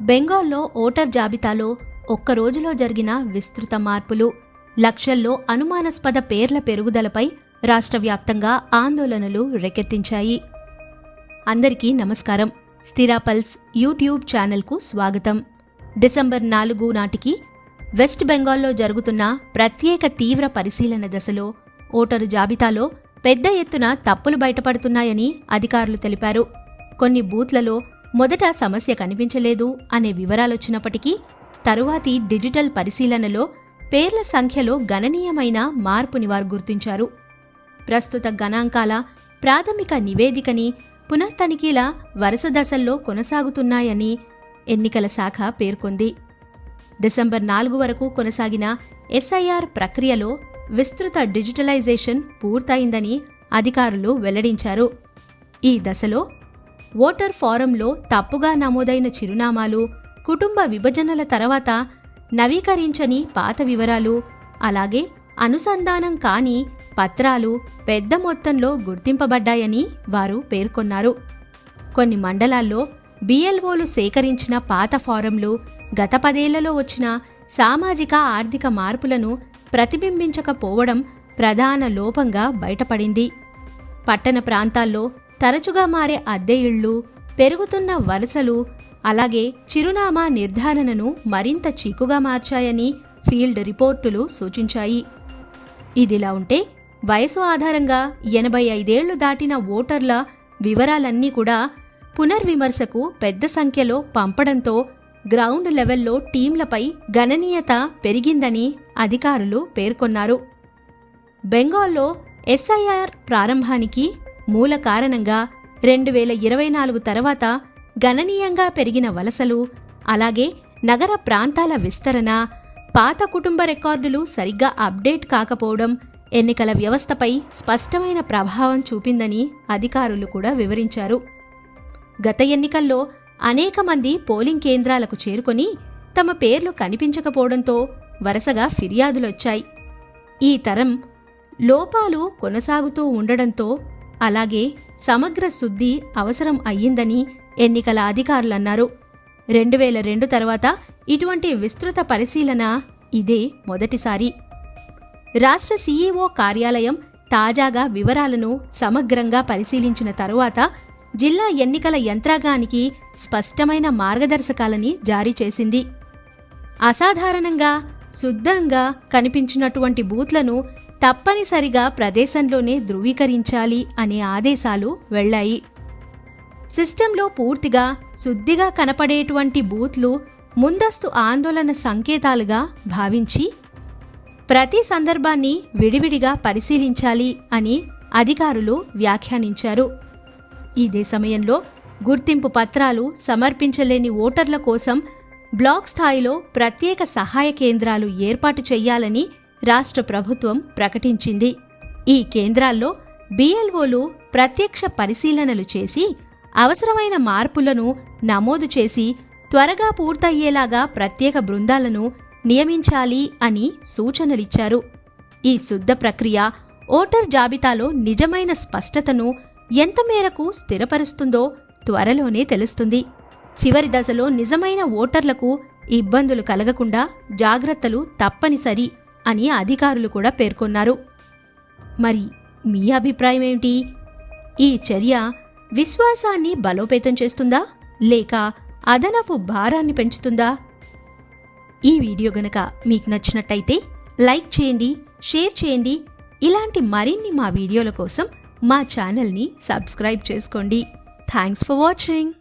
బెంగాల్లో ఓటర్ జాబితాలో ఒక్క రోజులో జరిగిన విస్తృత మార్పులు లక్షల్లో అనుమానాస్పద పేర్ల పెరుగుదలపై రాష్ట్ర వ్యాప్తంగా ఆందోళనలు రేకెత్తించాయి. అందరికీ నమస్కారం. స్థిరాపల్స్ యూట్యూబ్ ఛానల్కు స్వాగతం. డిసెంబర్ నాలుగు నాటికి వెస్ట్ బెంగాల్లో జరుగుతున్న ప్రత్యేక తీవ్ర పరిశీలన దశలో ఓటరు జాబితాలో పెద్ద ఎత్తున తప్పులు బయటపడుతున్నాయని అధికారులు తెలిపారు. కొన్ని బూత్లలో మొదట సమస్య కనిపించలేదు అనే వివరాలొచ్చినప్పటికీ తరువాతి డిజిటల్ పరిశీలనలో పేర్ల సంఖ్యలో గణనీయమైన మార్పుని వారు గుర్తించారు. ప్రస్తుత గణాంకాల ప్రాథమిక నివేదికని పునఃతనిఖీల వరుస దశల్లో కొనసాగుతున్నాయని ఎన్నికల శాఖ పేర్కొంది. డిసెంబర్ నాలుగు వరకు కొనసాగిన ఎస్ఐఆర్ ప్రక్రియలో విస్తృత డిజిటలైజేషన్ పూర్తయిందని అధికారులు వెల్లడించారు. ఈ దశలో ఓటర్ ఫారంలో తప్పుగా నమోదైన చిరునామాలు కుటుంబ విభజనల తర్వాత నవీకరించని పాత వివరాలు అలాగే అనుసంధానం కాని పత్రాలు పెద్ద మొత్తంలో గుర్తింపబడ్డాయని వారు పేర్కొన్నారు. కొన్ని మండలాల్లో బిఎల్ఓలు సేకరించిన పాత ఫారంలు గత పదేళ్ళలో వచ్చిన సామాజిక ఆర్థిక మార్పులను ప్రతిబింబించకపోవడం ప్రధాన లోపంగా బయటపడింది. పట్టణ ప్రాంతాల్లో తరచుగా మారే అద్దె ఇళ్ళు పెరుగుతున్న వలసలు అలాగే చిరునామా నిర్ధారణను మరింత చీకుగా మార్చాయని ఫీల్డ్ రిపోర్టులు సూచించాయి. ఇదిలా ఉంటే వయసు ఆధారంగా ఎనభై ఐదేళ్ళు దాటిన ఓటర్ల వివరాలన్నీ కూడా పునర్విమర్శకు పెద్ద సంఖ్యలో పంపడంతో గ్రౌండ్ లెవెల్లో టీంలపై గణనీయత పెరిగిందని అధికారులు పేర్కొన్నారు. బెంగాల్లో ఎస్ఐఆర్ ప్రారంభానికి మూల కారణంగా రెండు వేల ఇరవై నాలుగు తర్వాత గణనీయంగా పెరిగిన వలసలు అలాగే నగర ప్రాంతాల విస్తరణ పాత కుటుంబ రికార్డులు సరిగ్గా అప్డేట్ కాకపోవడం ఎన్నికల వ్యవస్థపై స్పష్టమైన ప్రభావం చూపిందని అధికారులు కూడా వివరించారు. గత ఎన్నికల్లో అనేక మంది పోలింగ్ కేంద్రాలకు చేరుకొని తమ పేర్లు కనిపించకపోవడంతో వరుసగా ఫిర్యాదులొచ్చాయి. ఈ తరం లోపాలు కొనసాగుతూ ఉండడంతో అలాగే సమగ్ర శుద్ధి అవసరం అయ్యిందని ఎన్నికల అధికారులన్నారు. రెండు వేల రెండు తర్వాత ఇటువంటి విస్తృత పరిశీలన ఇదే మొదటిసారి. రాష్ట్ర సీఈఓ కార్యాలయం తాజాగా వివరాలను సమగ్రంగా పరిశీలించిన తరువాత జిల్లా ఎన్నికల యంత్రాంగానికి స్పష్టమైన మార్గదర్శకాలని జారీ చేసింది. అసాధారణంగా శుద్ధంగా కనిపించినటువంటి బూత్లను తప్పనిసరిగా ప్రదేశంలోనే ధృవీకరించాలి అనే ఆదేశాలు వెళ్ళాయి. సిస్టంలో పూర్తిగా శుద్ధిగా కనపడేటువంటి బూత్లు ముందస్తు ఆందోళన సంకేతాలుగా భావించి ప్రతి సందర్భాన్ని విడివిడిగా పరిశీలించాలి అని అధికారులు వ్యాఖ్యానించారు. ఇదే సమయంలో గుర్తింపు పత్రాలు సమర్పించలేని ఓటర్ల కోసం బ్లాక్ స్థాయిలో ప్రత్యేక సహాయ కేంద్రాలు ఏర్పాటు చేయాలని రాష్ట్ర ప్రభుత్వం ప్రకటించింది. ఈ కేంద్రాల్లో బిఎల్ఓలు ప్రత్యక్ష పరిశీలనలు చేసి అవసరమైన మార్పులను నమోదు చేసి త్వరగా పూర్తయ్యేలాగా ప్రత్యేక బృందాలను నియమించాలి అని సూచనలిచ్చారు. ఈ శుద్ధ ప్రక్రియ ఓటర్ జాబితాలో నిజమైన స్పష్టతను ఎంత మేరకు స్థిరపరుస్తుందో త్వరలోనే తెలుస్తుంది. చివరి దశలో నిజమైన ఓటర్లకు ఇబ్బందులు కలగకుండా జాగ్రత్తలు తప్పనిసరి. అని అధికారులు కూడా పేర్కొన్నారు. మరి మీ అభిప్రాయం ఏమిటి ఈ చర్య విశ్వాసాన్ని బలోపేతం చేస్తుందా? లేక అదనపు భారాన్ని పెంచుతుందా? ఈ వీడియో గనక మీకు నచ్చినట్టయితే లైక్ చేయండి షేర్ చేయండి. ఇలాంటి మరిన్ని మా వీడియోల కోసం మా ఛానల్ని సబ్స్క్రైబ్ చేసుకోండి. Thanks for watching.